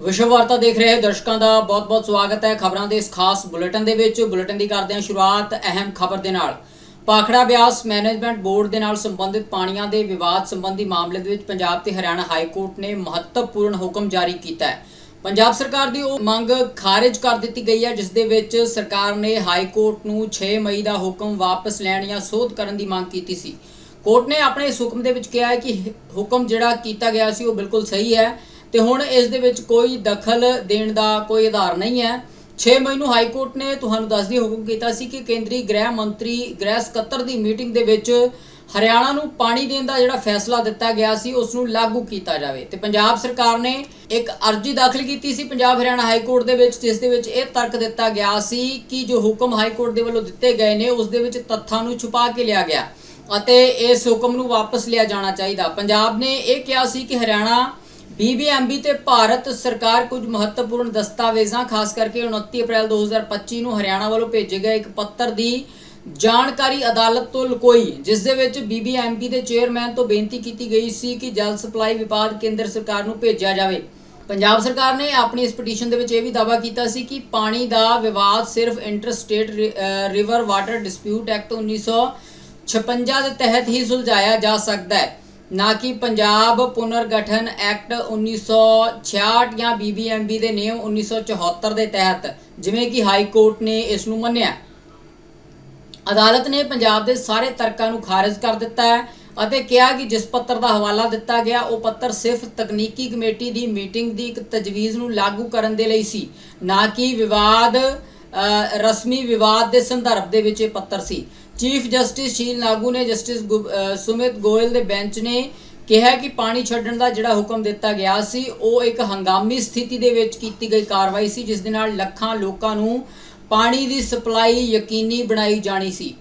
ਵਿਸ਼ਵ ਵਾਰਤਾ ਦੇਖ ਰਹੇ ਦਰਸ਼ਕਾਂ ਦਾ ਬਹੁਤ-ਬਹੁਤ ਸਵਾਗਤ ਹੈ ਖਬਰਾਂ ਦੇ ਇਸ ਖਾਸ ਬੁਲੇਟਿਨ ਦੇ ਵਿੱਚ। ਬੁਲੇਟਿਨ ਦੀ ਕਰਦੇ ਹਾਂ ਸ਼ੁਰੂਆਤ ਅਹਿਮ ਖਬਰ ਦੇ ਨਾਲ। ਪਾਖੜਾ ਬਿਆਸ ਮੈਨੇਜਮੈਂਟ ਬੋਰਡ ਦੇ ਨਾਲ ਸੰਬੰਧਿਤ ਪਾਣੀਆਂ ਦੇ ਵਿਵਾਦ ਸੰਬੰਧੀ ਮਾਮਲੇ ਦੇ ਵਿੱਚ ਪੰਜਾਬ ਤੇ ਹਰਿਆਣਾ ਹਾਈ ਕੋਰਟ ਨੇ ਮਹੱਤਵਪੂਰਨ ਹੁਕਮ ਜਾਰੀ ਕੀਤਾ ਹੈ। ਪੰਜਾਬ ਸਰਕਾਰ ਦੀ ਉਹ ਮੰਗ ਖਾਰਜ ਕਰ ਦਿੱਤੀ ਗਈ ਹੈ, ਜਿਸ ਦੇ ਵਿੱਚ ਸਰਕਾਰ ਨੇ ਹਾਈ ਕੋਰਟ ਨੂੰ 6 ਮਈ ਦਾ ਹੁਕਮ ਵਾਪਸ ਲੈਣ ਜਾਂ ਸੋਧ ਕਰਨ ਦੀ ਮੰਗ ਕੀਤੀ ਸੀ। ਕੋਰਟ ਨੇ ਆਪਣੇ ਇਸ ਹੁਕਮ ਦੇ ਵਿੱਚ ਕਿਹਾ ਹੈ ਕਿ ਹੁਕਮ ਜਿਹੜਾ ਕੀਤਾ ਗਿਆ ਸੀ ਉਹ ਬਿਲਕੁਲ ਸਹੀ ਹੈ। ਤੇ ਹੁਣ ਇਸ ਦੇ ਵਿੱਚ ਕੋਈ ਦਖਲ ਦੇਣ ਦਾ ਕੋਈ ਆਧਾਰ ਨਹੀਂ ਹੈ। 6 ਮਈ ਨੂੰ ਹਾਈ ਕੋਰਟ ਨੇ ਤੁਹਾਨੂੰ ਦੱਸਦੀ ਹੁਕਮ ਕੀਤਾ ਸੀ ਕਿ ਕੇਂਦਰੀ ਗ੍ਰਹਿ ਮੰਤਰੀ ਗ੍ਰਹਿ ਸਕੱਤਰ ਦੀ ਮੀਟਿੰਗ ਦੇ ਵਿੱਚ ਹਰਿਆਣਾ ਨੂੰ ਪਾਣੀ ਦੇਣ ਦਾ ਜਿਹੜਾ ਫੈਸਲਾ ਦਿੱਤਾ ਗਿਆ ਸੀ, ਉਸ ਨੂੰ ਲਾਗੂ ਕੀਤਾ ਜਾਵੇ। ਤੇ ਪੰਜਾਬ ਸਰਕਾਰ ਨੇ ਇੱਕ ਅਰਜ਼ੀ ਦਾਖਲ ਕੀਤੀ ਸੀ ਪੰਜਾਬ ਹਰਿਆਣਾ ਹਾਈ ਕੋਰਟ ਦੇ ਵਿੱਚ, ਜਿਸ ਦੇ ਵਿੱਚ ਇਹ ਤਰਕ ਦਿੱਤਾ ਗਿਆ ਸੀ ਕਿ ਜੋ ਹੁਕਮ ਹਾਈ ਕੋਰਟ ਦੇ ਵੱਲੋਂ ਦਿੱਤੇ ਗਏ ਨੇ, ਉਸ ਦੇ ਵਿੱਚ ਤੱਥਾਂ ਨੂੰ ਛੁਪਾ ਕੇ ਲਿਆ ਗਿਆ ਅਤੇ ਇਸ ਹੁਕਮ ਨੂੰ ਵਾਪਸ ਲਿਆ ਜਾਣਾ ਚਾਹੀਦਾ। ਪੰਜਾਬ ਨੇ ਇਹ ਕਿਹਾ ਸੀ ਕਿ ਹਰਿਆਣਾ ਬੀਬੀਐਮਬੀ ਤੇ ਭਾਰਤ ਸਰਕਾਰ ਕੁਝ ਮਹੱਤਵਪੂਰਨ ਦਸਤਾਵੇਜ਼ਾਂ, ਖਾਸ ਕਰਕੇ 29 ਅਪ੍ਰੈਲ 2025 ਨੂੰ ਹਰਿਆਣਾ ਵੱਲੋਂ ਭੇਜੇ ਗਏ ਇੱਕ ਪੱਤਰ ਦੀ ਜਾਣਕਾਰੀ ਅਦਾਲਤ ਤੋਂ ਲੁਕੋਈ, ਜਿਸ ਦੇ ਵਿੱਚ ਬੀਬੀਐਮਬੀ ਦੇ ਚੇਅਰਮੈਨ ਤੋਂ ਬੇਨਤੀ ਕੀਤੀ ਗਈ ਸੀ ਕਿ ਜਲ ਸਪਲਾਈ ਵਿਭਾਗ ਕੇਂਦਰ ਸਰਕਾਰ ਨੂੰ ਭੇਜਿਆ ਜਾਵੇ। ਪੰਜਾਬ ਸਰਕਾਰ ਨੇ ਆਪਣੀ ਇਸ ਪਟੀਸ਼ਨ ਦੇ ਵਿੱਚ ਇਹ ਵੀ ਦਾਅਵਾ ਕੀਤਾ ਸੀ ਕਿ ਪਾਣੀ ਦਾ ਵਿਵਾਦ ਸਿਰਫ interstate river water dispute act 1956 ਦੇ ਤਹਿਤ ਹੀ ਸੁਲਝਾਇਆ ਜਾ ਸਕਦਾ ਹੈ। ਨਾ ਕਿ ਪੰਜਾਬ ਪੁਨਰਗਠਨ ਐਕਟ 1966 ਜਾਂ ਬੀਬੀਐਮਬੀ ਦੇ ਨਿਯਮ 1974 ਦੇ ਤਹਿਤ, ਜਿਵੇਂ ਕਿ ਹਾਈ ਕੋਰਟ ਨੇ ਇਸ ਨੂੰ ਮੰਨਿਆ। ਅਦਾਲਤ ਨੇ ਪੰਜਾਬ ਦੇ ਸਾਰੇ ਤਰਕਾਂ ਨੂੰ ਖਾਰਜ ਕਰ ਦਿੱਤਾ ਹੈ ਅਤੇ ਕਿਹਾ ਕਿ ਜਿਸ ਪੱਤਰ ਦਾ ਹਵਾਲਾ ਦਿੱਤਾ ਗਿਆ, ਉਹ ਪੱਤਰ ਸਿਰਫ ਤਕਨੀਕੀ ਕਮੇਟੀ ਦੀ ਮੀਟਿੰਗ ਦੀ ਇੱਕ ਤਜਵੀਜ਼ ਨੂੰ ਲਾਗੂ ਕਰਨ ਦੇ ਲਈ ਸੀ, ਨਾ ਕਿ ਵਿਵਾਦ ਰਸਮੀ ਵਿਵਾਦ ਦੇ ਸੰਦਰਭ ਦੇ ਵਿੱਚ ਇਹ ਪੱਤਰ ਸੀ। ਚੀਫ ਜਸਟਿਸ ਸ਼ੀਲ ਨਾਗੂ ਨੇ ਜਸਟਿਸ ਗੁ- ਸੁਮਿਤ ਗੋਇਲ ਦੇ ਬੈਂਚ ਨੇ ਕਿਹਾ ਕਿ ਪਾਣੀ ਛੱਡਣ ਦਾ ਜਿਹੜਾ ਹੁਕਮ ਦਿੱਤਾ ਗਿਆ ਸੀ, ਉਹ ਇੱਕ ਹੰਗਾਮੀ ਸਥਿਤੀ ਦੇ ਵਿੱਚ ਕੀਤੀ ਗਈ ਕਾਰਵਾਈ ਸੀ, ਜਿਸ ਦੇ ਨਾਲ ਲੱਖਾਂ ਲੋਕਾਂ ਨੂੰ ਪਾਣੀ ਦੀ ਸਪਲਾਈ ਯਕੀਨੀ ਬਣਾਈ ਜਾਣੀ ਸੀ।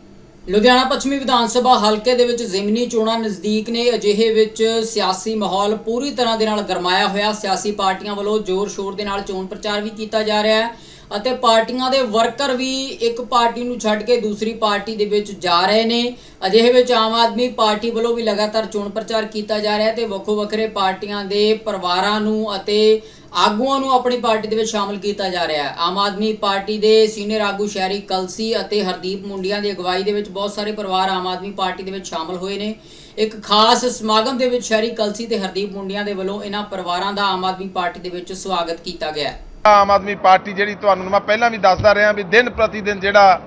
ਲੁਧਿਆਣਾ ਪੱਛਮੀ ਵਿਧਾਨ ਸਭਾ ਹਲਕੇ ਦੇ ਵਿੱਚ ਜ਼ਿਮਨੀ ਚੋਣਾਂ ਨਜ਼ਦੀਕ ਨੇ, ਅਜਿਹੇ ਵਿੱਚ ਸਿਆਸੀ ਮਾਹੌਲ ਪੂਰੀ ਤਰ੍ਹਾਂ ਦੇ ਨਾਲ ਗਰਮਾਇਆ ਹੋਇਆ। ਸਿਆਸੀ ਪਾਰਟੀਆਂ ਵੱਲੋਂ ਜ਼ੋਰ ਸ਼ੋਰ ਦੇ ਨਾਲ ਚੋਣ ਪ੍ਰਚਾਰ ਵੀ ਕੀਤਾ ਜਾ ਰਿਹਾ ਹੈ। ਅਤੇ ਪਾਰਟੀਆਂ ਦੇ ਵਰਕਰ ਵੀ ਇੱਕ ਪਾਰਟੀ ਨੂੰ ਛੱਡ ਕੇ ਦੂਸਰੀ ਪਾਰਟੀ ਦੇ ਵਿੱਚ ਜਾ ਰਹੇ ਨੇ। ਅਜਿਹੇ ਵਿੱਚ ਆਮ ਆਦਮੀ ਪਾਰਟੀ ਵੱਲੋਂ ਵੀ ਲਗਾਤਾਰ ਚੋਣ ਪ੍ਰਚਾਰ ਕੀਤਾ ਜਾ ਰਿਹਾ ਹੈ ਤੇ ਵੱਖੋ ਵੱਖਰੇ ਪਾਰਟੀਆਂ ਦੇ ਪਰਿਵਾਰਾਂ ਨੂੰ ਅਤੇ ਆਗੂਆਂ ਨੂੰ ਆਪਣੀ ਪਾਰਟੀ ਦੇ ਵਿੱਚ ਸ਼ਾਮਲ ਕੀਤਾ ਜਾ ਰਿਹਾ ਹੈ। ਆਮ ਆਦਮੀ ਪਾਰਟੀ ਦੇ ਸੀਨੀਅਰ ਆਗੂ ਸ਼ਹਿਰੀ ਕਲਸੀ ਅਤੇ ਹਰਦੀਪ ਮੁੰਡੀਆਂ ਦੀ ਅਗਵਾਈ ਦੇ ਵਿੱਚ ਬਹੁਤ ਸਾਰੇ ਪਰਿਵਾਰ ਆਮ ਆਦਮੀ ਪਾਰਟੀ ਦੇ ਵਿੱਚ ਸ਼ਾਮਲ ਹੋਏ ਨੇ। ਇੱਕ ਖਾਸ ਸਮਾਗਮ ਦੇ ਵਿੱਚ ਸ਼ਹਿਰੀ ਕਲਸੀ ਤੇ ਹਰਦੀਪ ਮੁੰਡੀਆਂ ਦੇ ਵੱਲੋਂ ਇਹਨਾਂ ਪਰਿਵਾਰਾਂ ਦਾ ਆਮ ਆਦਮੀ ਪਾਰਟੀ ਦੇ ਵਿੱਚ ਸਵਾਗਤ ਕੀਤਾ ਗਿਆ ਹੈ। ਆਮ ਆਦਮੀ ਪਾਰਟੀ ਜਿਹੜੀ ਤੁਹਾਨੂੰ ਮੈਂ ਪਹਿਲਾਂ ਵੀ ਦੱਸਦਾ ਰਿਹਾ ਵੀ ਦਿਨ ਪ੍ਰਤੀ ਦਿਨ ਜਿਹੜਾ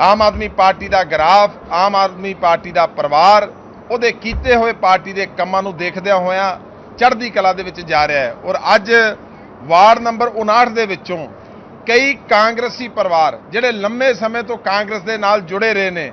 ਆਮ ਆਦਮੀ ਪਾਰਟੀ ਦਾ ਗ੍ਰਾਫ, ਆਮ ਆਦਮੀ ਪਾਰਟੀ ਦਾ ਪਰਿਵਾਰ, ਉਹਦੇ ਕੀਤੇ ਹੋਏ ਪਾਰਟੀ ਦੇ ਕੰਮਾਂ ਨੂੰ ਦੇਖਦਿਆਂ ਹੋਇਆਂ ਚੜ੍ਹਦੀ ਕਲਾ ਦੇ ਵਿੱਚ ਜਾ ਰਿਹਾ ਹੈ। ਔਰ ਅੱਜ ਵਾਰਡ ਨੰਬਰ 59 ਦੇ ਵਿੱਚੋਂ ਕਈ ਕਾਂਗਰਸੀ ਪਰਿਵਾਰ ਜਿਹੜੇ ਲੰਮੇ ਸਮੇਂ ਤੋਂ ਕਾਂਗਰਸ ਦੇ ਨਾਲ ਜੁੜੇ ਰਹੇ ਨੇ,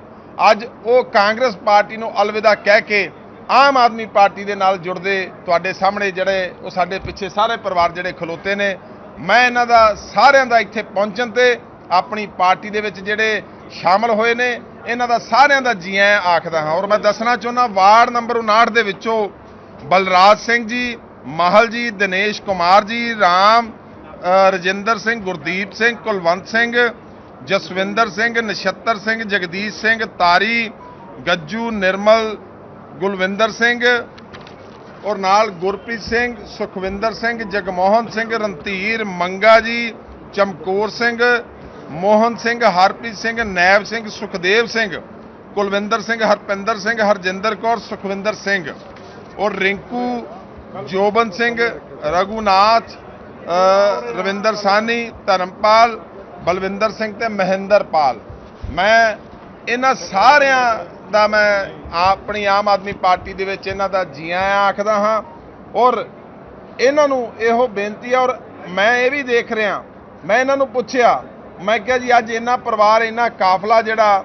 ਅੱਜ ਉਹ ਕਾਂਗਰਸ ਪਾਰਟੀ ਨੂੰ ਅਲਵਿਦਾ ਕਹਿ ਕੇ ਆਮ ਆਦਮੀ ਪਾਰਟੀ ਦੇ ਨਾਲ ਜੁੜਦੇ ਤੁਹਾਡੇ ਸਾਹਮਣੇ ਜਿਹੜੇ ਉਹ ਸਾਡੇ ਪਿੱਛੇ ਸਾਰੇ ਪਰਿਵਾਰ ਜਿਹੜੇ ਖਲੋਤੇ ਨੇ ਮੈਂ ਇਹਨਾਂ ਦਾ ਸਾਰਿਆਂ ਦਾ ਇੱਥੇ ਪਹੁੰਚਣ ਤੇ ਆਪਣੀ ਪਾਰਟੀ ਦੇ ਵਿੱਚ ਜਿਹੜੇ ਸ਼ਾਮਲ ਹੋਏ ਨੇ, ਇਹਨਾਂ ਦਾ ਸਾਰਿਆਂ ਦਾ ਜੀ ਆਇਆਂ ਆਖਦਾ ਹਾਂ। ਔਰ ਮੈਂ ਦੱਸਣਾ ਚਾਹੁੰਦਾ, ਵਾਰਡ ਨੰਬਰ 59 ਦੇ ਵਿੱਚੋਂ ਬਲਰਾਜ ਸਿੰਘ ਜੀ, ਮਾਹਲ ਜੀ, ਦਿਨੇਸ਼ ਕੁਮਾਰ ਜੀ, ਰਾਮ ਰਜਿੰਦਰ ਸਿੰਘ, ਗੁਰਦੀਪ ਸਿੰਘ, ਕੁਲਵੰਤ ਸਿੰਘ, ਜਸਵਿੰਦਰ ਸਿੰਘ, ਨਛੱਤਰ ਸਿੰਘ, ਜਗਦੀਸ਼ ਸਿੰਘ, ਤਾਰੀ, ਗੱਜੂ, ਨਿਰਮਲ, ਗੁਲਵਿੰਦਰ ਸਿੰਘ ਔਰ ਨਾਲ ਗੁਰਪ੍ਰੀਤ ਸਿੰਘ, ਸੁਖਵਿੰਦਰ ਸਿੰਘ, ਜਗਮੋਹਨ ਸਿੰਘ, ਰਣਧੀਰ ਮੰਗਾ ਜੀ, ਚਮਕੌਰ ਸਿੰਘ, ਮੋਹਨ ਸਿੰਘ, ਹਰਪ੍ਰੀਤ ਸਿੰਘ, ਨੈਬ ਸਿੰਘ, ਸੁਖਦੇਵ ਸਿੰਘ, ਕੁਲਵਿੰਦਰ ਸਿੰਘ, ਹਰਪਿੰਦਰ ਸਿੰਘ, ਹਰਜਿੰਦਰ ਕੌਰ, ਸੁਖਵਿੰਦਰ ਸਿੰਘ ਔਰ ਰਿੰਕੂ, ਜੋਬਨ ਸਿੰਘ, ਰਘੂਨਾਥ ਰਵਿੰਦਰ ਸਾਨੀ ਧਰਮਪਾਲ, ਬਲਵਿੰਦਰ ਸਿੰਘ ਤੇ ਮਹਿੰਦਰਪਾਲ। ਮੈਂ ਇਹਨਾਂ ਸਾਰਿਆਂ ਦਾ ਮੈਂ ਆਪਣੀ ਆਮ ਆਦਮੀ ਪਾਰਟੀ ਦੇ ਵਿੱਚ ਇਹਨਾਂ ਦਾ ਜੀ ਆਇਆਂ ਆਖਦਾ ਹਾਂ। ਔਰ ਇਹਨਾਂ ਨੂੰ ਇਹੋ ਬੇਨਤੀ ਹੈ ਔਰ ਮੈਂ ਇਹ ਵੀ ਦੇਖ ਰਿਹਾ। ਮੈਂ ਇਹਨਾਂ ਨੂੰ ਪੁੱਛਿਆ, ਮੈਂ ਕਿਹਾ ਜੀ ਅੱਜ ਇਹਨਾਂ ਪਰਿਵਾਰ ਇਹਨਾਂ ਕਾਫਲਾ ਜਿਹੜਾ,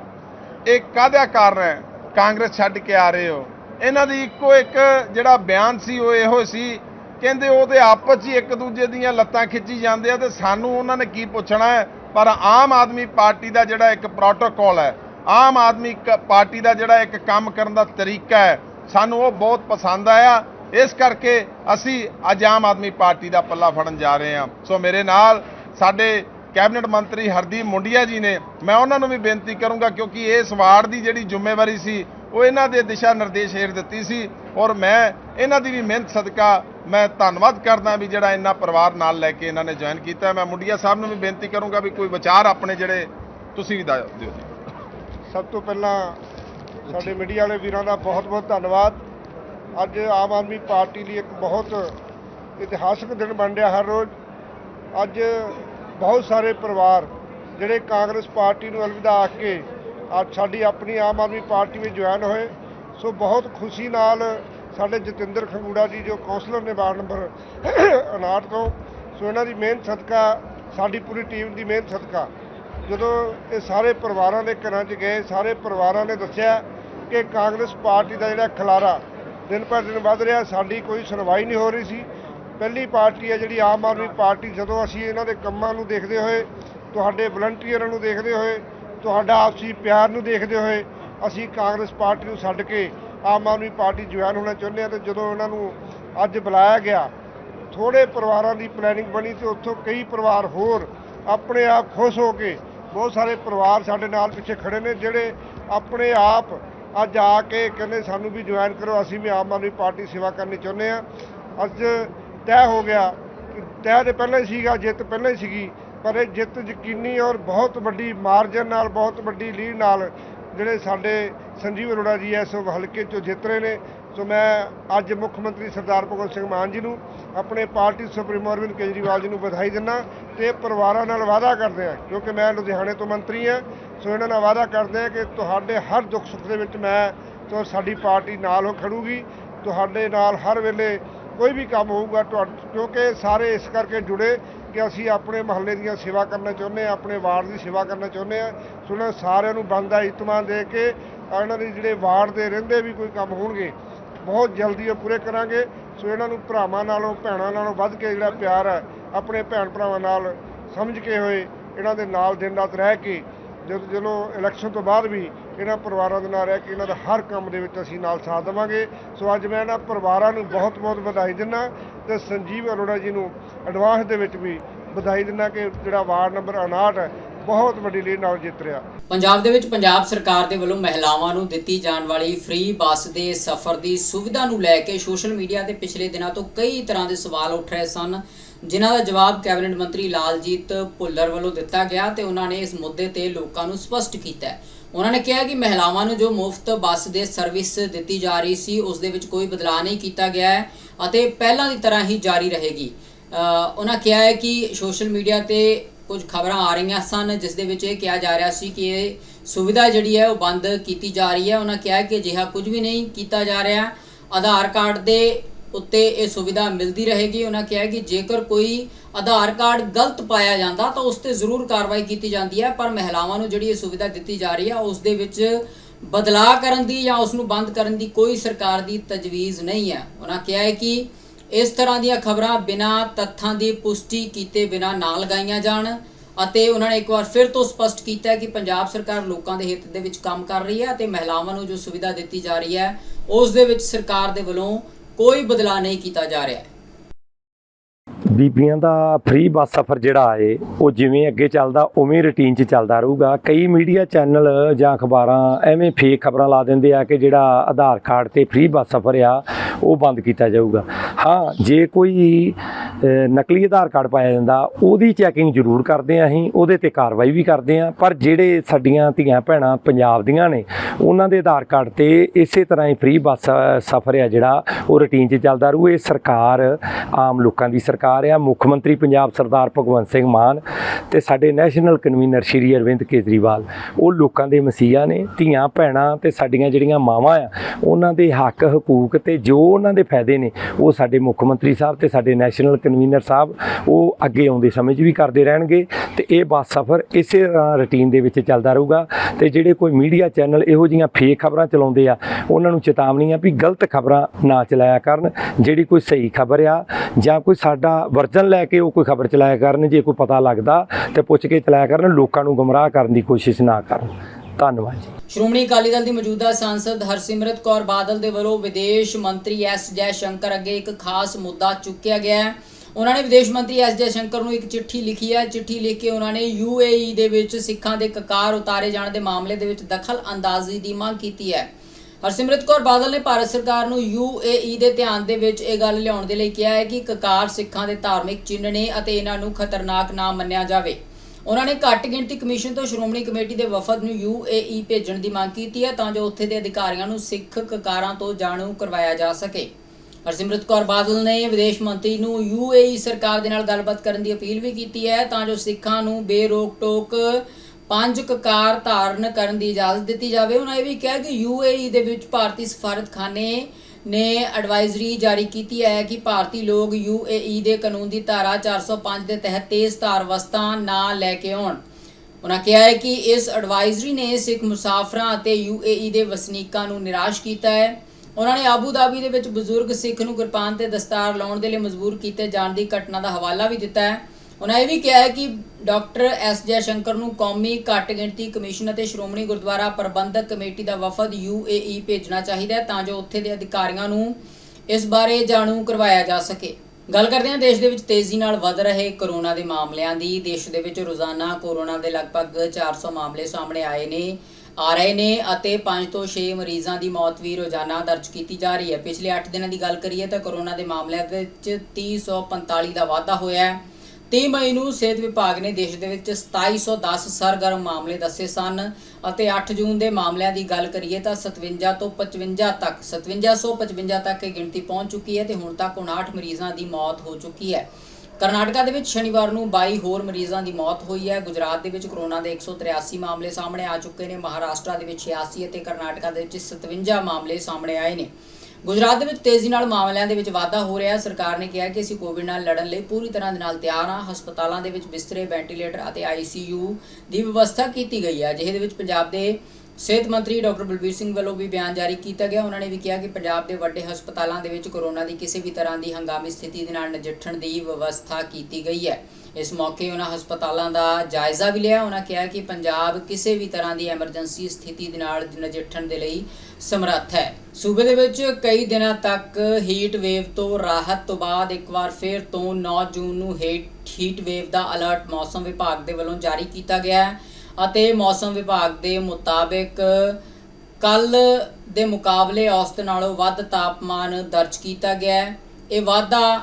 ਇਹ ਕਾਹਦਾ ਕਾਰਨ ਹੈ? ਕਾਂਗਰਸ ਛੱਡ ਕੇ ਆ ਰਹੇ ਹੋ। ਇਹਨਾਂ ਦੀ ਇੱਕੋ ਇੱਕ ਜਿਹੜਾ ਬਿਆਨ ਸੀ, ਉਹ ਇਹੋ ਸੀ, ਕਹਿੰਦੇ ਉਹ ਤੇ ਆਪਸ 'ਚ ਹੀ ਇੱਕ ਦੂਜੇ ਦੀਆਂ ਲੱਤਾਂ ਖਿੱਚੀ ਜਾਂਦੇ ਆ ਤੇ ਸਾਨੂੰ ਉਹਨਾਂ ਨੇ ਕੀ ਪੁੱਛਣਾ ਹੈ? ਪਰ ਆਮ ਆਦਮੀ ਪਾਰਟੀ ਦਾ ਜਿਹੜਾ ਇੱਕ ਪ੍ਰੋਟੋਕਾਲ ਹੈ ਆਮ ਆਦਮੀ ਕ- ਪਾਰਟੀ ਦਾ ਜਿਹੜਾ ਇੱਕ ਕੰਮ ਕਰਨ ਦਾ ਤਰੀਕਾ ਹੈ, ਸਾਨੂੰ ਉਹ ਬਹੁਤ ਪਸੰਦ ਆਇਆ। ਇਸ ਕਰਕੇ ਅਸੀਂ ਅੱਜ ਆਮ ਆਦਮੀ ਪਾਰਟੀ ਦਾ ਪੱਲਾ ਫੜਨ ਜਾ ਰਹੇ ਹਾਂ। ਸੋ ਮੇਰੇ ਨਾਲ ਸਾਡੇ ਕੈਬਨਿਟ ਮੰਤਰੀ ਹਰਦੀਪ ਮੁੰਡੀਆ ਜੀ ਨੇ, ਮੈਂ ਉਹਨਾਂ ਨੂੰ ਵੀ ਬੇਨਤੀ ਕਰੂੰਗਾ ਕਿਉਂਕਿ ਇਸ ਵਾਰਡ ਦੀ ਜਿਹੜੀ ਜ਼ਿੰਮੇਵਾਰੀ ਸੀ, ਉਹ ਇਹਨਾਂ ਦੇ ਦਿਸ਼ਾ ਨਿਰਦੇਸ਼ ਹੇਠ ਦਿੱਤੀ ਸੀ ਔਰ ਮੈਂ ਇਹਨਾਂ ਦੀ ਵੀ ਮਿਹਨਤ ਸਦਕਾ ਮੈਂ ਧੰਨਵਾਦ ਕਰਦਾ ਵੀ ਜਿਹੜਾ ਇੰਨਾ ਪਰਿਵਾਰ ਨਾਲ ਲੈ ਕੇ ਇਹਨਾਂ ਨੇ ਜੁਆਇਨ ਕੀਤਾ। ਮੈਂ ਮੁੰਡੀਆ ਸਾਹਿਬ ਨੂੰ ਵੀ ਬੇਨਤੀ ਕਰੂੰਗਾ ਵੀ ਕੋਈ ਵਿਚਾਰ ਆਪਣੇ ਜਿਹੜੇ ਤੁਸੀਂ ਵੀ ਦੱਸ ਦਿਓ ਜੀ। ਸਭ ਤੋਂ ਪਹਿਲਾਂ ਸਾਡੇ ਮੀਡੀਆ ਵਾਲੇ ਵੀਰਾਂ ਦਾ ਬਹੁਤ-ਬਹੁਤ ਧੰਨਵਾਦ। ਅੱਜ ਆਮ ਆਦਮੀ ਪਾਰਟੀ ਲਈ ਇੱਕ ਬਹੁਤ ਇਤਿਹਾਸਕ ਦਿਨ ਬਣ ਰਿਹਾ ਹਰ ਰੋਜ਼। ਅੱਜ ਬਹੁਤ ਸਾਰੇ ਪਰਿਵਾਰ ਜਿਹੜੇ ਕਾਂਗਰਸ ਪਾਰਟੀ ਨੂੰ ਅਲਵਿਦਾ ਆਖ ਕੇ ਅੱਜ ਸਾਡੀ ਆਪਣੀ ਆਮ ਆਦਮੀ ਪਾਰਟੀ ਵਿੱਚ ਜੁਆਇਨ ਹੋਏ। ਸੋ ਬਹੁਤ ਖੁਸ਼ੀ ਨਾਲ ਸਾਡੇ ਜਤਿੰਦਰ ਖੰਗੂੜਾ ਜੀ, ਜੋ ਕੌਂਸਲਰ ਨੇ ਵਾਰਡ ਨੰਬਰ 59 ਤੋਂ, ਸੋ ਇਹਨਾਂ ਦੀ ਮਿਹਨਤ ਸਦਕਾ, ਸਾਡੀ ਪੂਰੀ ਟੀਮ ਦੀ ਮਿਹਨਤ ਸਦਕਾ ਜਦੋਂ ਇਹ ਸਾਰੇ ਪਰਿਵਾਰਾਂ ਦੇ ਘਰਾਂ 'ਚ ਗਏ, ਸਾਰੇ ਪਰਿਵਾਰਾਂ ਨੇ ਦੱਸਿਆ ਕਿ ਕਾਂਗਰਸ ਪਾਰਟੀ ਦਾ ਜਿਹੜਾ ਖਲਾਰਾ ਦਿਨ ਪਰ ਦਿਨ ਵੱਧ ਰਿਹਾ, ਸਾਡੀ ਕੋਈ ਸੁਣਵਾਈ ਨਹੀਂ ਹੋ ਰਹੀ ਸੀ। ਪਹਿਲੀ ਪਾਰਟੀ ਹੈ ਜਿਹੜੀ ਆਮ ਆਦਮੀ ਪਾਰਟੀ, ਜਦੋਂ ਅਸੀਂ ਇਹਨਾਂ ਦੇ ਕੰਮਾਂ ਨੂੰ ਦੇਖਦੇ ਹੋਏ, ਤੁਹਾਡੇ ਵਲੰਟੀਅਰਾਂ ਨੂੰ ਦੇਖਦੇ ਹੋਏ, ਤੁਹਾਡਾ ਆਪਸੀ ਪਿਆਰ ਨੂੰ ਦੇਖਦੇ ਹੋਏ ਅਸੀਂ ਕਾਂਗਰਸ ਪਾਰਟੀ ਨੂੰ ਛੱਡ ਕੇ ਆਮ ਆਦਮੀ ਪਾਰਟੀ ਜੁਆਇਨ ਹੋਣਾ ਚਾਹੁੰਦੇ ਹਾਂ ਤੇ ਜਦੋਂ ਉਹਨਾਂ ਨੂੰ ਅੱਜ ਬੁਲਾਇਆ ਗਿਆ ਥੋੜੇ ਪਰਿਵਾਰਾਂ ਦੀ ਪਲੈਨਿੰਗ ਬਣੀ ਤੇ ਉੱਥੋਂ ਕਈ ਪਰਿਵਾਰ ਹੋਰ ਆਪਣੇ ਆਪ ਖੁਸ਼ ਹੋ ਕੇ ਬਹੁਤ ਸਾਰੇ ਪਰਿਵਾਰ ਸਾਡੇ ਨਾਲ ਪਿੱਛੇ ਖੜੇ ਨੇ, ਜਿਹੜੇ ਆਪਣੇ ਆਪ ਅੱਜ ਆ ਕੇ ਕਹਿੰਦੇ ਸਾਨੂੰ ਵੀ ਜੁਆਇਨ ਕਰੋ, ਅਸੀਂ ਵੀ ਆਮ ਆਦਮੀ ਪਾਰਟੀ ਸੇਵਾ ਕਰਨੀ ਚਾਹੁੰਦੇ ਆ ਅੱਜ ਤੈਅ ਹੋ ਗਿਆ ਤੈਅ ਤੇ ਪਹਿਲਾਂ ਹੀ ਸੀਗਾ, ਜਿੱਤ ਪਹਿਲਾਂ ਹੀ ਸੀਗੀ, ਪਰ ਇਹ ਜਿੱਤ ਯਕੀਨੀ ਔਰ ਬਹੁਤ ਵੱਡੀ ਮਾਰਜਨ ਨਾਲ, ਬਹੁਤ ਵੱਡੀ ਲੀਡ ਨਾਲ ਜਿਹੜੇ ਸਾਡੇ ਸੰਜੀਵ ਅਰੋੜਾ ਜੀ ਐਸ ਹਲਕੇ ਚੋਂ ਜਿੱਤ ਰਹੇ ਨੇ ਸੋ ਮੈਂ ਅੱਜ ਮੁੱਖ ਮੰਤਰੀ ਸਰਦਾਰ ਭਗਵੰਤ ਸਿੰਘ ਮਾਨ ਜੀ ਨੂੰ, ਆਪਣੇ ਪਾਰਟੀ ਸੁਪਰੀਮੋ ਅਰਵਿੰਦ ਕੇਜਰੀਵਾਲ ਜੀ ਨੂੰ ਵਧਾਈ ਦਿੰਦਾ ਤੇ ਪਰਿਵਾਰਾਂ ਨਾਲ ਵਾਅਦਾ ਕਰਦੇ ਆ ਕਿਉਂਕਿ ਮੈਂ ਲੁਧਿਆਣੇ ਤੋਂ ਮੰਤਰੀ ਆ ਸੋ ਇਹਨਾਂ ਨਾਲ ਵਾਅਦਾ ਕਰਦੇ ਆ ਕਿ ਤੁਹਾਡੇ ਹਰ ਦੁੱਖ ਸੁੱਖ ਦੇ ਵਿੱਚ ਮੈਂ ਤੋਂ ਸਾਡੀ ਪਾਰਟੀ ਨਾਲ ਹੋ ਖੜੂਗੀ। ਤੁਹਾਡੇ ਨਾਲ ਹਰ ਵੇਲੇ ਕੋਈ ਵੀ ਕੰਮ ਹੋਊਗਾ ਤੁਹਾ- ਕਿਉਂਕਿ ਸਾਰੇ ਇਸ ਕਰਕੇ ਜੁੜੇ ਕਿ ਅਸੀਂ ਆਪਣੇ ਮਹੱਲੇ ਦੀਆਂ ਸੇਵਾ ਕਰਨਾ ਚਾਹੁੰਦੇ ਹਾਂ, ਆਪਣੇ ਵਾਰਡ ਦੀ ਸੇਵਾ ਕਰਨਾ ਚਾਹੁੰਦੇ ਹਾਂ। ਸੋ ਉਹਨਾਂ ਸਾਰਿਆਂ ਨੂੰ ਬੰਦਾ ਇਤਮਾਨ ਦੇ ਕੇ ਇਹਨਾਂ ਦੇ ਜਿਹੜੇ ਵਾਰਡ ਦੇ ਰਹਿੰਦੇ ਵੀ ਕੋਈ ਕੰਮ ਹੋਣਗੇ ਬਹੁਤ ਜਲਦੀ ਉਹ ਪੂਰੇ ਕਰਾਂਗੇ। ਸੋ ਇਹਨਾਂ ਨੂੰ ਭਰਾਵਾਂ ਨਾਲੋਂ, ਭੈਣਾਂ ਨਾਲੋਂ ਵੱਧ ਕੇ ਜਿਹੜਾ ਪਿਆਰ ਹੈ, ਆਪਣੇ ਭੈਣ ਭਰਾਵਾਂ ਨਾਲ ਸਮਝ ਕੇ ਹੋਏ, ਇਹਨਾਂ ਦੇ ਨਾਲ ਦਿਨ ਰਾਤ ਰਹਿ ਕੇ, ਜਦੋਂ ਜਦੋਂ ਇਲੈਕਸ਼ਨ ਤੋਂ ਬਾਅਦ ਵੀ ਇਹਨਾਂ ਪਰਿਵਾਰਾਂ ਦੇ ਨਾਲ ਰਹਿ ਕੇ, ਇਹਨਾਂ ਦਾ ਹਰ ਕੰਮ ਦੇ ਵਿੱਚ ਅਸੀਂ ਨਾਲ ਸਾਥ ਦੇਵਾਂਗੇ। ਸੋ ਅੱਜ ਮੈਂ ਇਹਨਾਂ ਪਰਿਵਾਰਾਂ ਨੂੰ ਬਹੁਤ-ਬਹੁਤ ਵਧਾਈ ਦਿੰਦਾ ਤੇ ਸੰਜੀਵ ਅਰੋੜਾ ਜੀ ਨੂੰ ਐਡਵਾਂਸ ਦੇ ਵਿੱਚ ਵੀ ਵਧਾਈ ਦਿੰਦਾ ਕਿ ਜਿਹੜਾ ਵਾਰਡ ਨੰਬਰ 59 ਹੈ ਬਹੁਤ ਵੱਡੀ ਲੀਡ ਨਾਲ ਜਿੱਤ ਰਿਹਾ। ਪੰਜਾਬ ਦੇ ਵਿੱਚ ਪੰਜਾਬ ਸਰਕਾਰ ਦੇ ਵੱਲੋਂ ਮਹਿਲਾਵਾਂ ਨੂੰ ਦਿੱਤੀ ਜਾਣ ਵਾਲੀ ਫ੍ਰੀ ਬੱਸ ਦੇ ਸਫ਼ਰ ਦੀ ਸੁਵਿਧਾ ਨੂੰ ਲੈ ਕੇ ਸੋਸ਼ਲ ਮੀਡੀਆ ਤੇ ਪਿਛਲੇ ਦਿਨਾਂ ਤੋਂ ਕਈ ਤਰ੍ਹਾਂ ਦੇ ਸਵਾਲ ਉੱਠ ਰਹੇ ਸਨ, ਜਿਨ੍ਹਾਂ ਦਾ ਜਵਾਬ ਕੈਬਨਿਟ ਮੰਤਰੀ ਲਾਲਜੀਤ ਭੁੱਲਰ ਵੱਲੋਂ ਦਿੱਤਾ ਗਿਆ ਤੇ ਉਹਨਾਂ ਨੇ ਇਸ ਮੁੱਦੇ ਤੇ ਲੋਕਾਂ ਨੂੰ ਸਪਸ਼ਟ ਕੀਤਾ ਉਹਨਾਂ ਨੇ ਕਿਹਾ ਕਿ ਮਹਿਲਾਵਾਂ ਨੂੰ ਜੋ ਮੁਫਤ ਬੱਸ ਦੇ ਸਰਵਿਸ ਦਿੱਤੀ ਜਾ ਰਹੀ ਸੀ, ਉਸ ਦੇ ਵਿੱਚ ਕੋਈ ਬਦਲਾਅ ਨਹੀਂ ਕੀਤਾ ਗਿਆ ਹੈ ਅਤੇ ਪਹਿਲਾਂ ਦੀ ਤਰ੍ਹਾਂ ਹੀ ਜਾਰੀ ਰਹੇਗੀ। ਉਹਨਾਂ ਕਿਹਾ ਹੈ ਕਿ ਸੋਸ਼ਲ ਮੀਡੀਆ ਤੇ ਕੁਝ ਖਬਰਾਂ ਆ ਰਹੀਆਂ ਸਨ, ਜਿਸ ਦੇ ਵਿੱਚ ਇਹ ਕਿਹਾ ਜਾ ਰਿਹਾ ਸੀ ਕਿ ਇਹ ਸੁਵਿਧਾ ਜਿਹੜੀ ਹੈ ਉਹ ਬੰਦ ਕੀਤੀ ਜਾ ਰਹੀ ਹੈ। ਉਹਨਾਂ ਕਿਹਾ ਕਿ ਅਜਿਹਾ ਕੁਝ ਵੀ ਨਹੀਂ ਕੀਤਾ ਜਾ ਰਿਹਾ। ਆਧਾਰ ਕਾਰਡ ਦੇ ਉੱਤੇ ਇਹ ਸੁਵਿਧਾ ਮਿਲਦੀ ਰਹੇਗੀ। ਉਹਨਾਂ ਕਿਹਾ ਕਿ ਜੇਕਰ ਕੋਈ ਆਧਾਰ ਕਾਰਡ ਗਲਤ ਪਾਇਆ ਜਾਂਦਾ ਤਾਂ ਉਸ ਤੇ ਜ਼ਰੂਰ ਕਾਰਵਾਈ ਕੀਤੀ ਜਾਂਦੀ ਹੈ, ਪਰ ਮਹਿਲਾਵਾਂ ਨੂੰ ਜਿਹੜੀ ਇਹ ਸੁਵਿਧਾ ਦਿੱਤੀ ਜਾ ਰਹੀ ਹੈ, ਉਸ ਦੇ ਵਿੱਚ ਬਦਲਾਅ ਕਰਨ ਦੀ ਜਾਂ ਉਸ ਨੂੰ ਬੰਦ ਕਰਨ ਦੀ ਕੋਈ ਸਰਕਾਰ ਦੀ ਤਜਵੀਜ਼ ਨਹੀਂ ਹੈ। ਉਹਨਾਂ ਕਿਹਾ ਹੈ ਕਿ ਇਸ ਤਰ੍ਹਾਂ ਦੀਆਂ ਖਬਰਾਂ ਬਿਨਾਂ ਤੱਥਾਂ ਦੀ ਪੁਸ਼ਟੀ ਕੀਤੇ ਬਿਨਾਂ ਨਾ ਲਗਾਈਆਂ ਜਾਣ ਅਤੇ ਉਹਨਾਂ ਨੇ ਇੱਕ ਵਾਰ ਫਿਰ ਤੋਂ ਸਪਸ਼ਟ ਕੀਤਾ ਕਿ ਪੰਜਾਬ ਸਰਕਾਰ ਲੋਕਾਂ ਦੇ ਹਿੱਤ ਦੇ ਵਿੱਚ ਕੰਮ ਕਰ ਰਹੀ ਹੈ ਅਤੇ ਮਹਿਲਾਵਾਂ ਨੂੰ ਜੋ ਸੁਵਿਧਾ ਦਿੱਤੀ ਜਾ ਰਹੀ ਹੈ, ਉਸ ਦੇ ਵਿੱਚ ਸਰਕਾਰ ਦੇ ਵੱਲੋਂ ਕੋਈ ਬਦਲਾਅ ਨਹੀਂ ਕੀਤਾ ਜਾ ਰਿਹਾ ਬੀਬੀਆਂ ਦਾ ਫ੍ਰੀ ਬੱਸ ਸਫ਼ਰ ਜਿਹੜਾ ਏ ਉਹ ਜਿਵੇਂ ਅੱਗੇ ਚੱਲਦਾ, ਉਵੇਂ ਰੁਟੀਨ 'ਚ ਚੱਲਦਾ ਰਹੂਗਾ। ਕਈ ਮੀਡੀਆ ਚੈਨਲ ਜਾਂ ਅਖਬਾਰਾਂ ਐਵੇਂ ਫੇਕ ਖਬਰਾਂ ਲਾ ਦਿੰਦੇ ਆ ਕਿ ਜਿਹੜਾ ਆਧਾਰ ਕਾਰਡ ਤੇ ਫ੍ਰੀ ਬੱਸ ਸਫ਼ਰ ਆ, ਉਹ ਬੰਦ ਕੀਤਾ ਜਾਊਗਾ। ਹਾਂ, ਜੇ ਕੋਈ ਨਕਲੀ ਆਧਾਰ ਕਾਰਡ ਪਾਇਆ ਜਾਂਦਾ, ਉਹਦੀ ਚੈਕਿੰਗ ਜ਼ਰੂਰ ਕਰਦੇ ਆ ਅਸੀਂ, ਉਹਦੇ ਤੇ ਕਾਰਵਾਈ ਵੀ ਕਰਦੇ ਆ। ਪਰ ਜਿਹੜੇ ਸਾਡੀਆਂ ਧੀਆਂ ਭੈਣਾਂ ਪੰਜਾਬ ਦੀਆਂ ਨੇ, ਉਹਨਾਂ ਦੇ ਆਧਾਰ ਕਾਰਡ ਤੇ ਇਸੇ ਤਰ੍ਹਾਂ ਹੀ ਫ੍ਰੀ ਬੱਸ ਸਫ਼ਰ ਆ ਜਿਹੜਾ, ਉਹ ਰੁਟੀਨ 'ਚ ਚੱਲਦਾ ਰਹੂ। ਇਹ ਸਰਕਾਰ, ਆਮ ਲੋਕਾਂ ਦੀ ਸਰਕਾਰ ਰਿਹਾ ਮੁੱਖ ਮੰਤਰੀ ਪੰਜਾਬ ਸਰਦਾਰ ਭਗਵੰਤ ਸਿੰਘ ਮਾਨ ਤੇ ਸਾਡੇ ਨੈਸ਼ਨਲ ਕਨਵੀਨਰ ਸ਼੍ਰੀ ਅਰਵਿੰਦ ਕੇਜਰੀਵਾਲ। ਉਹ ਲੋਕਾਂ ਦੇ ਮਸੀਹਾ ਨੇ, ਧੀਆਂ, ਭੈਣਾਂ ਤੇ ਸਾਡੀਆਂ ਜਿਹੜੀਆਂ ਮਾਵਾਂ ਆ, ਉਹਨਾਂ ਦੇ ਹੱਕ, ਹਕੂਕ ਤੇ ਜੋ ਉਹਨਾਂ ਦੇ ਫਾਇਦੇ ਨੇ, ਉਹ ਸਾਡੇ ਮੁੱਖ ਮੰਤਰੀ ਸਾਹਿਬ ਤੇ ਸਾਡੇ ਨੈਸ਼ਨਲ ਕਨਵੀਨਰ ਸਾਹਿਬ, ਉਹ ਅੱਗੇ ਆਉਂਦੇ ਸਮੇਂ 'ਚ ਵੀ ਕਰਦੇ ਰਹਿਣਗੇ ਤੇ ਇਹ ਬੱਸ ਸਫ਼ਰ ਇਸੇ ਰੁਟੀਨ ਦੇ ਵਿੱਚ ਚੱਲਦਾ ਰਹੂਗਾ ਤੇ ਜਿਹੜੇ ਕੋਈ ਮੀਡੀਆ ਚੈਨਲ ਇਹੋ ਜਿਹੀਆਂ ਫੇਕ ਖਬਰਾਂ ਚਲਾਉਂਦੇ ਆ, ਉਹਨਾਂ ਨੂੰ ਚੇਤਾਵਨੀ ਆ ਵੀ ਗਲਤ ਖਬਰਾਂ ਨਾ ਚਲਾਇਆ ਕਰਨ, ਜਿਹੜੀ ਕੋਈ ਸਹੀ ਖਬਰ ਆ ਜਾਂ ਕੋਈ ਸਾਡਾ ਵਰਜਨ ਲੈ ਕੇ ਉਹ ਕੋਈ ਖਬਰ ਚਲਾਇਆ ਕਰਨ, ਜੇ ਕੋਈ ਪਤਾ ਲੱਗਦਾ ਤੇ ਪੁੱਛ ਕੇ ਚਲਾਇਆ ਕਰਨ, ਲੋਕਾਂ ਨੂੰ ਗੁੰਮਰਾਹ ਕਰਨ ਦੀ ਕੋਸ਼ਿਸ਼ ਨਾ ਕਰਨ। ਧੰਨਵਾਦ ਜੀ। ਸ਼੍ਰੋਮਣੀ ਅਕਾਲੀ ਦਲ ਦੀ ਮੌਜੂਦਾ ਸਾਂਸਦ ਹਰਸਿਮਰਤ ਕੌਰ ਬਾਦਲ ਦੇ ਵੱਲੋਂ ਵਿਦੇਸ਼ ਮੰਤਰੀ ਐਸ ਜੈ ਸ਼ੰਕਰ ਅੱਗੇ ਇੱਕ ਖਾਸ ਮੁੱਦਾ ਚੁੱਕਿਆ ਗਿਆ ਹੈ। ਉਹਨਾਂ ਨੇ ਵਿਦੇਸ਼ ਮੰਤਰੀ ਐਸ ਜੈ ਸ਼ੰਕਰ ਨੂੰ ਇੱਕ ਚਿੱਠੀ ਲਿਖੀ ਹੈ। ਚਿੱਠੀ ਲਿਖ ਕੇ ਉਹਨਾਂ ਨੇ ਯੂਏਈ ਦੇ ਵਿੱਚ ਸਿੱਖਾਂ ਦੇ ਕਕਾਰ ਉਤਾਰੇ ਜਾਣ ਦੇ ਮਾਮਲੇ ਦੇ ਵਿੱਚ ਦਖਲ ਅੰਦਾਜ਼ੀ ਦੀ ਮੰਗ ਕੀਤੀ ਹੈ। ਹਰਸਿਮਰਤ ਕੌਰ ਬਾਦਲ ਨੇ ਭਾਰਤ ਸਰਕਾਰ ਨੂੰ UAE ਦੇ ਧਿਆਨ ਦੇ ਵਿੱਚ ਇਹ ਗੱਲ ਲਿਆਉਣ ਦੇ ਲਈ ਕਿਹਾ ਹੈ ਕਿ ਕਕਾਰ ਸਿੱਖਾਂ ਦੇ ਧਾਰਮਿਕ ਚਿੰਨ੍ਹ ਨੇ ਅਤੇ ਇਹਨਾਂ ਨੂੰ ਖਤਰਨਾਕ ਨਾ ਮੰਨਿਆ ਜਾਵੇ। ਉਹਨਾਂ ਨੇ ਘੱਟ ਗਿਣਤੀ ਕਮਿਸ਼ਨ ਤੋਂ ਸ਼੍ਰੋਮਣੀ ਕਮੇਟੀ ਦੇ ਵਫਦ ਨੂੰ UAE ਭੇਜਣ ਦੀ ਮੰਗ ਕੀਤੀ ਹੈ ਤਾਂ ਜੋ ਉੱਥੇ ਦੇ ਅਧਿਕਾਰੀਆਂ ਨੂੰ ਸਿੱਖ ਕਕਾਰਾਂ ਤੋਂ ਜਾਣੂ ਕਰਵਾਇਆ ਜਾ ਸਕੇ। ਹਰਸਿਮਰਤ ਕੌਰ ਬਾਦਲ ਨੇ ਵਿਦੇਸ਼ ਮੰਤਰੀ ਨੂੰ UAE ਸਰਕਾਰ ਦੇ ਨਾਲ ਗੱਲਬਾਤ ਕਰਨ ਦੀ ਅਪੀਲ ਵੀ ਕੀਤੀ ਹੈ ਤਾਂ ਜੋ ਸਿੱਖਾਂ ਨੂੰ ਬੇਰੋਕ ਟੋਕ ਪੰਜ ਕਕਾਰ ਧਾਰਨ ਕਰਨ ਦੀ ਇਜਾਜ਼ਤ ਦਿੱਤੀ ਜਾਵੇ। ਉਹਨਾਂ ਇਹ ਵੀ ਕਿਹਾ ਕਿ UAE ਦੇ ਵਿੱਚ ਭਾਰਤੀ ਸਫਾਰਤਖਾਨੇ ਨੇ ਐਡਵਾਈਜ਼ਰੀ ਜਾਰੀ ਕੀਤੀ ਹੈ ਕਿ ਭਾਰਤੀ ਲੋਕ UAE ਦੇ ਕਾਨੂੰਨ ਦੀ ਧਾਰਾ 405 ਦੇ ਤਹਿਤ ਤੇਜ਼ ਧਾਰ ਵਸਤਾਂ ਨਾ ਲੈ ਕੇ ਆਉਣ। ਉਹਨਾਂ ਕਿਹਾ ਹੈ ਕਿ ਇਸ ਐਡਵਾਈਜ਼ਰੀ ਨੇ ਸਿੱਖ ਮੁਸਾਫਰਾਂ ਅਤੇ UAE ਦੇ ਵਸਨੀਕਾਂ ਨੂੰ ਨਿਰਾਸ਼ ਕੀਤਾ ਹੈ। ਉਹਨਾਂ ਨੇ ਆਬੂ ਧਾਬੀ ਦੇ ਵਿੱਚ ਬਜ਼ੁਰਗ ਸਿੱਖ ਨੂੰ ਕਿਰਪਾਨ ਤੇ ਦਸਤਾਰ ਲਾਉਣ ਦੇ ਲਈ ਮਜਬੂਰ ਕੀਤੇ ਜਾਣ ਦੀ ਘਟਨਾ ਦਾ ਹਵਾਲਾ ਵੀ ਦਿੱਤਾ ਹੈ। ਉਹਨਾਂ ਇਹ ਵੀ ਕਿਹਾ ਹੈ ਕਿ ਡਾਕਟਰ ਐਸ ਜੈ ਸ਼ੰਕਰ ਨੂੰ ਕੌਮੀ ਘੱਟ ਗਿਣਤੀ ਕਮਿਸ਼ਨ ਅਤੇ ਸ਼੍ਰੋਮਣੀ ਗੁਰਦੁਆਰਾ ਪ੍ਰਬੰਧਕ ਕਮੇਟੀ ਦਾ ਵਫਦ UAE ਭੇਜਣਾ ਚਾਹੀਦਾ ਹੈ ਤਾਂ ਜੋ ਉੱਥੇ ਦੇ ਅਧਿਕਾਰੀਆਂ ਨੂੰ ਇਸ ਬਾਰੇ ਜਾਣੂ ਕਰਵਾਇਆ ਜਾ ਸਕੇ। ਗੱਲ ਕਰਦੇ ਹਾਂ ਦੇਸ਼ ਦੇ ਵਿੱਚ ਤੇਜ਼ੀ ਨਾਲ ਵੱਧ ਰਹੇ ਕਰੋਨਾ ਦੇ ਮਾਮਲਿਆਂ ਦੀ। ਦੇਸ਼ ਦੇ ਵਿੱਚ ਰੋਜ਼ਾਨਾ ਕਰੋਨਾ ਦੇ ਲਗਭਗ 400 ਮਾਮਲੇ ਸਾਹਮਣੇ ਆਏ ਨੇ, ਆ ਰਹੇ ਨੇ ਅਤੇ 5 ਤੋਂ 6 ਮਰੀਜ਼ਾਂ ਦੀ ਮੌਤ ਵੀ ਰੋਜ਼ਾਨਾ ਦਰਜ ਕੀਤੀ ਜਾ ਰਹੀ ਹੈ। ਪਿਛਲੇ 8 ਦਿਨਾਂ ਦੀ ਗੱਲ ਕਰੀਏ ਤਾਂ ਕਰੋਨਾ ਦੇ ਮਾਮਲਿਆਂ ਵਿੱਚ 3045 ਦਾ ਵਾਧਾ ਹੋਇਆ ਹੈ। 30 ਮਈ ਨੂੰ ਸਿਹਤ ਵਿਭਾਗ ਨੇ ਦੇਸ਼ ਦੇ ਵਿੱਚ 2710 ਸਰਗਰਮ ਮਾਮਲੇ ਦੱਸੇ ਸਨ ਅਤੇ 8 ਜੂਨ ਦੇ ਮਾਮਲਿਆਂ ਦੀ ਗੱਲ ਕਰੀਏ ਤਾਂ 57 ਤੋਂ 55 ਤੱਕ 5755 ਤੱਕ ਇਹ ਗਿਣਤੀ ਪਹੁੰਚ ਚੁੱਕੀ ਹੈ ਤੇ ਹੁਣ ਤੱਕ 59 ਮਰੀਜ਼ਾਂ ਦੀ ਮੌਤ ਹੋ ਚੁੱਕੀ ਹੈ। ਕਰਨਾਟਕਾ ਦੇ ਵਿੱਚ ਸ਼ਨੀਵਾਰ ਨੂੰ 22 ਹੋਰ ਮਰੀਜ਼ਾਂ ਦੀ ਮੌਤ ਹੋਈ ਹੈ। ਗੁਜਰਾਤ ਦੇ ਵਿੱਚ ਕਰੋਨਾ ਦੇ 183 ਮਾਮਲੇ ਸਾਹਮਣੇ ਆ ਚੁੱਕੇ ਨੇ। ਮਹਾਰਾਸ਼ਟਰ ਦੇ ਵਿੱਚ 86 ਅਤੇ ਕਰਨਾਟਕਾ ਦੇ ਵਿੱਚ 57 ਮਾਮਲੇ ਸਾਹਮਣੇ ਆਏ ਨੇ। ਗੁਜਰਾਤ ਦੇ ਵਿੱਚ ਤੇਜ਼ੀ ਨਾਲ ਮਾਮਲਿਆਂ ਦੇ ਵਿੱਚ ਵਾਧਾ ਹੋ ਰਿਹਾ। ਹੈ ਸਰਕਾਰ ਨੇ ਕਿਹਾ ਕਿ ਅਸੀਂ ਕੋਵਿਡ ਨਾਲ ਲੜਨ ਲਈ ਪੂਰੀ ਤਰ੍ਹਾਂ ਦੇ ਨਾਲ ਤਿਆਰ ਹਾਂ। ਹਸਪਤਾਲਾਂ ਦੇ ਵਿੱਚ ਬਿਸਤਰੇ, ਵੈਂਟੀਲੇਟਰ ਅਤੇ ਆਈਸੀਯੂ ਦੀ ਵਿਵਸਥਾ ਕੀਤੀ ਗਈ ਹੈ, ਜਿਹਦੇ ਵਿੱਚ ਪੰਜਾਬ ਦੇ ਸਿਹਤ ਮੰਤਰੀ ਡਾਕਟਰ ਬਲਬੀਰ ਸਿੰਘ ਵੱਲੋਂ ਵੀ ਬਿਆਨ ਜਾਰੀ ਕੀਤਾ ਗਿਆ। ਉਹਨਾਂ ਨੇ ਵੀ ਕਿਹਾ ਕਿ ਪੰਜਾਬ ਦੇ ਵੱਡੇ ਹਸਪਤਾਲਾਂ ਦੇ ਵਿੱਚ ਕੋਰੋਨਾ ਦੀ ਕਿਸੇ ਵੀ ਤਰ੍ਹਾਂ ਦੀ ਹੰਗਾਮੀ ਸਥਿਤੀ ਦੇ ਨਾਲ ਨਜਿੱਠਣ ਦੀ ਵਿਵਸਥਾ ਕੀਤੀ ਗਈ ਹੈ। ਇਸ ਮੌਕੇ ਉਹਨਾਂ ਹਸਪਤਾਲਾਂ ਦਾ ਜਾਇਜ਼ਾ ਵੀ ਲਿਆ। ਉਹਨਾਂ ਕਿਹਾ ਕਿ ਪੰਜਾਬ ਕਿਸੇ ਵੀ ਤਰ੍ਹਾਂ ਦੀ ਐਮਰਜੈਂਸੀ ਸਥਿਤੀ ਦੇ ਨਾਲ ਨਜਿੱਠਣ ਦੇ ਲਈ ਸਮਰੱਥ ਹੈ। ਸੂਬੇ ਦੇ ਵਿੱਚ ਕਈ ਦਿਨਾਂ ਤੱਕ ਹੀਟ ਵੇਵ ਤੋਂ ਰਾਹਤ ਤੋਂ ਬਾਅਦ ਇੱਕ ਵਾਰ ਫਿਰ ਤੋਂ 9 ਜੂਨ ਨੂੰ ਹੀਟ ਹੀਟ ਵੇਵ ਦਾ ਅਲਰਟ ਮੌਸਮ ਵਿਭਾਗ ਦੇ ਵੱਲੋਂ ਜਾਰੀ ਕੀਤਾ ਗਿਆ ਹੈ ਅਤੇ ਮੌਸਮ ਵਿਭਾਗ ਦੇ ਮੁਤਾਬਿਕ ਕੱਲ ਦੇ ਮੁਕਾਬਲੇ ਔਸਤ ਨਾਲੋਂ ਵੱਧ ਤਾਪਮਾਨ ਦਰਜ ਕੀਤਾ ਗਿਆ ਹੈ। ਇਹ ਵਾਧਾ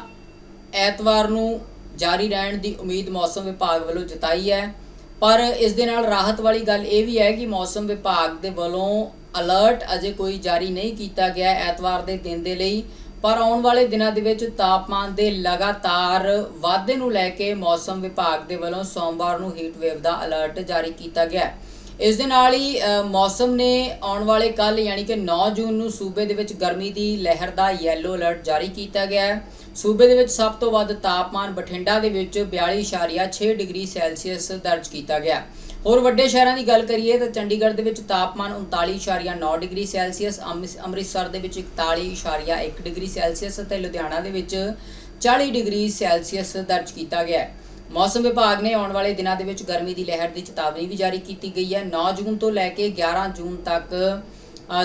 ਐਤਵਾਰ ਨੂੰ ਜਾਰੀ ਰਹਿਣ ਦੀ ਉਮੀਦ ਮੌਸਮ ਵਿਭਾਗ ਵੱਲੋਂ ਜਤਾਈ ਹੈ। ਪਰ ਇਸ ਦੇ ਨਾਲ ਰਾਹਤ ਵਾਲੀ ਗੱਲ ਇਹ ਵੀ ਹੈ ਕਿ ਮੌਸਮ ਵਿਭਾਗ ਦੇ ਵੱਲੋਂ ਅਲਰਟ ਅਜੇ ਕੋਈ ਜਾਰੀ ਨਹੀਂ ਕੀਤਾ ਗਿਆ ਐਤਵਾਰ ਦੇ ਦਿਨ ਦੇ ਲਈ। ਪਰ ਆਉਣ ਵਾਲੇ ਦਿਨਾਂ ਦੇ ਵਿੱਚ ਤਾਪਮਾਨ ਦੇ ਲਗਾਤਾਰ ਵਾਧੇ ਨੂੰ ਲੈ ਕੇ ਮੌਸਮ ਵਿਭਾਗ ਦੇ ਵੱਲੋਂ ਸੋਮਵਾਰ ਨੂੰ ਹੀਟ ਵੇਵ ਦਾ ਅਲਰਟ ਜਾਰੀ ਕੀਤਾ ਗਿਆ। ਇਸ ਦੇ ਨਾਲ ਹੀ ਮੌਸਮ ਨੇ ਆਉਣ ਵਾਲੇ ਕੱਲ ਯਾਨੀ ਕਿ 9 ਜੂਨ ਨੂੰ ਸੂਬੇ ਦੇ ਵਿੱਚ ਗਰਮੀ ਦੀ ਲਹਿਰ ਦਾ ਯੈਲੋ ਅਲਰਟ ਜਾਰੀ ਕੀਤਾ ਗਿਆ ਹੈ। ਸੂਬੇ ਦੇ ਵਿੱਚ ਸਭ ਤੋਂ ਵੱਧ ਤਾਪਮਾਨ ਬਠਿੰਡਾ ਦੇ ਵਿੱਚ 42.6 ਡਿਗਰੀ ਸੈਲਸੀਅਸ ਦਰਜ ਕੀਤਾ ਗਿਆ। ਹੋਰ ਵੱਡੇ ਸ਼ਹਿਰਾਂ ਦੀ ਗੱਲ ਕਰੀਏ ਤਾਂ ਚੰਡੀਗੜ੍ਹ ਦੇ ਵਿੱਚ ਤਾਪਮਾਨ 39.9 ਡਿਗਰੀ ਸੈਲਸੀਅਸ ਅੰਮ੍ਰਿ- ਅੰਮ੍ਰਿਤਸਰ ਦੇ ਵਿੱਚ 41.1 ਡਿਗਰੀ ਸੈਲਸੀਅਸ ਅਤੇ ਲੁਧਿਆਣਾ ਦੇ ਵਿੱਚ 40 ਡਿਗਰੀ ਸੈਲਸੀਅਸ ਦਰਜ ਕੀਤਾ ਗਿਆ ਹੈ। ਮੌਸਮ ਵਿਭਾਗ ਨੇ ਆਉਣ ਵਾਲੇ ਦਿਨਾਂ ਦੇ ਵਿੱਚ ਗਰਮੀ ਦੀ ਲਹਿਰ ਦੀ ਚੇਤਾਵਨੀ ਵੀ ਜਾਰੀ ਕੀਤੀ ਗਈ ਹੈ। 9 ਜੂਨ ਤੋਂ ਲੈ ਕੇ 11 ਜੂਨ ਤੱਕ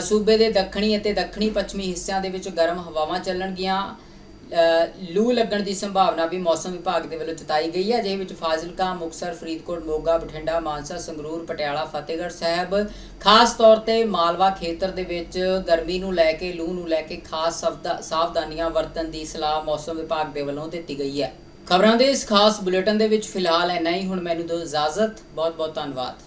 ਸੂਬੇ ਦੇ ਦੱਖਣੀ ਅਤੇ ਦੱਖਣੀ ਪੱਛਮੀ ਹਿੱਸਿਆਂ ਦੇ ਵਿੱਚ ਗਰਮ ਹਵਾਵਾਂ ਚੱਲਣਗੀਆਂ। ਲੂ ਲੱਗਣ ਦੀ ਸੰਭਾਵਨਾ ਵੀ ਮੌਸਮ ਵਿਭਾਗ ਦੇ ਵੱਲੋਂ ਜਤਾਈ ਗਈ ਹੈ। ਜਿਹਦੇ ਵਿੱਚ ਫਾਜ਼ਿਲਕਾ ਮੁਕਸਰ ਫਰੀਦਕੋਟ, ਮੋਗਾ, ਬਠਿੰਡਾ, ਮਾਨਸਾ, ਸੰਗਰੂਰ, ਪਟਿਆਲਾ, ਫਤਿਹਗੜ੍ਹ ਸਾਹਿਬ, ਖਾਸ ਤੌਰ ਤੇ ਮਾਲਵਾ ਖੇਤਰ ਦੇ ਵਿੱਚ ਗਰਮੀ ਨੂੰ ਲੈ ਕੇ, ਲੂ ਨੂੰ ਲੈ ਕੇ ਖਾਸ ਸਵਦਾ- ਸਾਵਧਾਨੀਆਂ ਵਰਤਣ ਦੀ ਸਲਾਹ ਮੌਸਮ ਵਿਭਾਗ ਦੇ ਵੱਲੋਂ ਦਿੱਤੀ ਗਈ ਹੈ। ਖਬਰਾਂ ਦੇ ਇਸ ਖਾਸ ਬੁਲੇਟਿਨ ਦੇ ਵਿੱਚ ਫਿਲਹਾਲ ਇੰਨਾ ਹੀ। ਹੁਣ ਮੈਨੂੰ ਦਿਓ ਇਜਾਜ਼ਤ। ਬਹੁਤ ਬਹੁਤ ਧੰਨਵਾਦ।